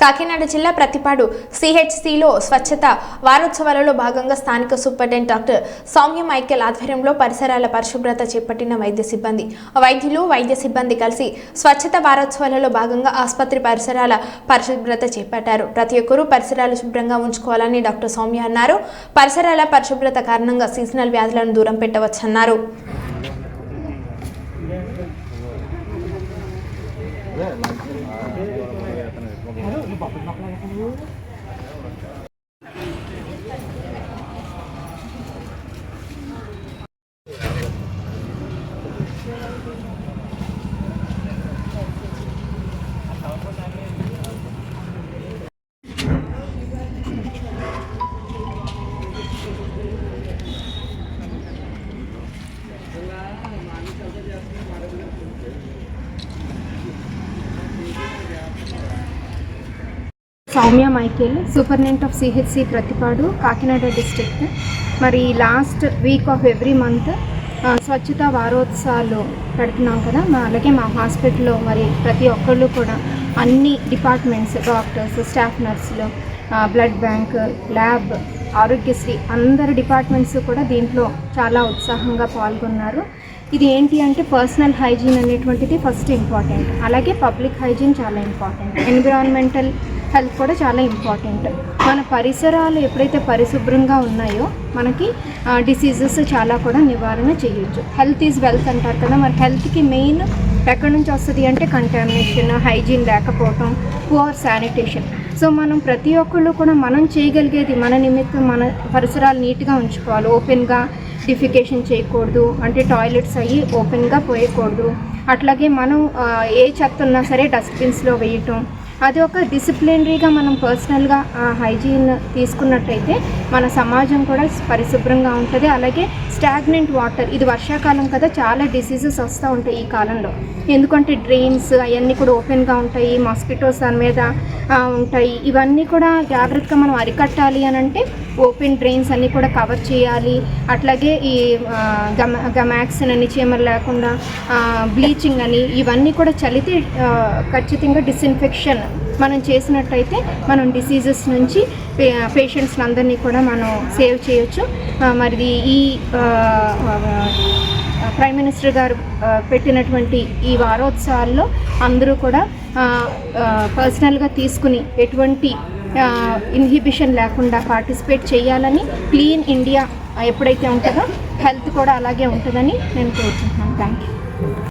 కాకినాడ జిల్లా ప్రతిపాడు సిహెచ్సిలో స్వచ్ఛత వారోత్సవాలలో భాగంగా స్థానిక సూపరింటెండెంట్ డాక్టర్ సౌమ్య మైకేల్ ఆధ్వర్యంలో పరిసరాల పరిశుభ్రత చేపట్టిన వైద్య సిబ్బంది. వైద్యులు వైద్య సిబ్బంది కలిసి స్వచ్ఛత వారోత్సవాలలో భాగంగా ఆసుపత్రి పరిసరాల పరిశుభ్రత చేపట్టారు. ప్రతి ఒక్కరూ పరిసరాలు శుభ్రంగా ఉంచుకోవాలని డాక్టర్ సౌమ్య అన్నారు. పరిసరాల పరిశుభ్రత కారణంగా సీజనల్ వ్యాధులను దూరం పెట్టవచ్చన్నారు. บอกเป็นบอะไรกันรู้ Soumya Michael superintendent of CHC Prathipadu Kakinada district. మరి last week of every month స్వచ్ఛత వారోత్సవాలు పెడుతున్నాం కదా మా అలాగే మా హాస్పిటల్లో మరి ప్రతి ఒక్కళ్ళు కూడా అన్ని డిపార్ట్మెంట్స్ డాక్టర్స్ స్టాఫ్ నర్సులు బ్లడ్ బ్యాంక్ ల్యాబ్ ఆరోగ్యశ్రీ అందరి డిపార్ట్మెంట్స్ కూడా దీంట్లో చాలా ఉత్సాహంగా పాల్గొన్నారు. ఇది ఏంటి అంటే పర్సనల్ హైజీన్ అనేటువంటిది ఫస్ట్ ఇంపార్టెంట్. అలాగే పబ్లిక్ హైజీన్ చాలా ఇంపార్టెంట్. ఎన్విరాన్మెంటల్ హెల్త్ కూడా చాలా ఇంపార్టెంట్. మన పరిసరాలు ఎప్పుడైతే పరిశుభ్రంగా ఉన్నాయో మనకి డిసీజెస్ చాలా కూడా నివారణ చేయొచ్చు. హెల్త్ ఈజ్ వెల్త్ అంటారు కదా మరి హెల్త్కి మెయిన్ ఎక్కడి నుంచి వస్తుంది అంటే కంటామినేషన్ హైజీన్ లేకపోవటం పువర్ శానిటేషన్ సో మనం ప్రతి ఒక్కళ్ళు కూడా మనం చేయగలిగేది మన నిమిత్తం మన పరిసరాలు నీట్గా ఉంచుకోవాలి. ఓపెన్గా డిఫికేషన్ చేయకూడదు. అంటే టాయిలెట్స్ అయ్యి ఓపెన్గా పోయకూడదు. అట్లాగే మనం ఏ చెత్త ఉన్నా సరే డస్ట్బిన్స్లో వేయటం అది ఒక డిసిప్లినరీగా మనం పర్సనల్గా హైజీన్ తీసుకున్నట్టయితే మన సమాజం కూడా పరిశుభ్రంగా ఉంటుంది. అలాగే స్టాగ్నెంట్ వాటర్ ఇది వర్షాకాలం కదా చాలా డిసీజెస్ వస్తూ ఉంటాయి ఈ కాలంలో. ఎందుకంటే డ్రైన్స్ అవన్నీ కూడా ఓపెన్గా ఉంటాయి మాస్కిటోస్ దాని మీద ఉంటాయి. ఇవన్నీ కూడా జాగ్రత్తగా మనం అరికట్టాలి అని అంటే ఓపెన్ డ్రైన్స్ అన్నీ కూడా కవర్ చేయాలి. అట్లాగే ఈ గమ గమాక్సిన్ అని చీమలు లేకుండా బ్లీచింగ్ అని ఇవన్నీ కూడా చలితే ఖచ్చితంగా డిస్ఇన్ఫెక్షన్ మనం చేసినట్టయితే మనం డిసీజెస్ నుంచి పే పేషెంట్స్ అందరినీ కూడా మనం సేవ్ చేయొచ్చు. మరి ఈ ప్రైమ్ మినిస్టర్ గారు పెట్టినటువంటి ఈ వారోత్సవాల్లో అందరూ కూడా పర్సనల్గా తీసుకుని ఎటువంటి ఇన్హిబిషన్ లేకుండా పార్టిసిపేట్ చేయాలని క్లీన్ ఇండియా ఎప్పుడైతే ఉంటుందో హెల్త్ కూడా అలాగే ఉంటుందని నేను కోరుకుంటున్నాను. Thank you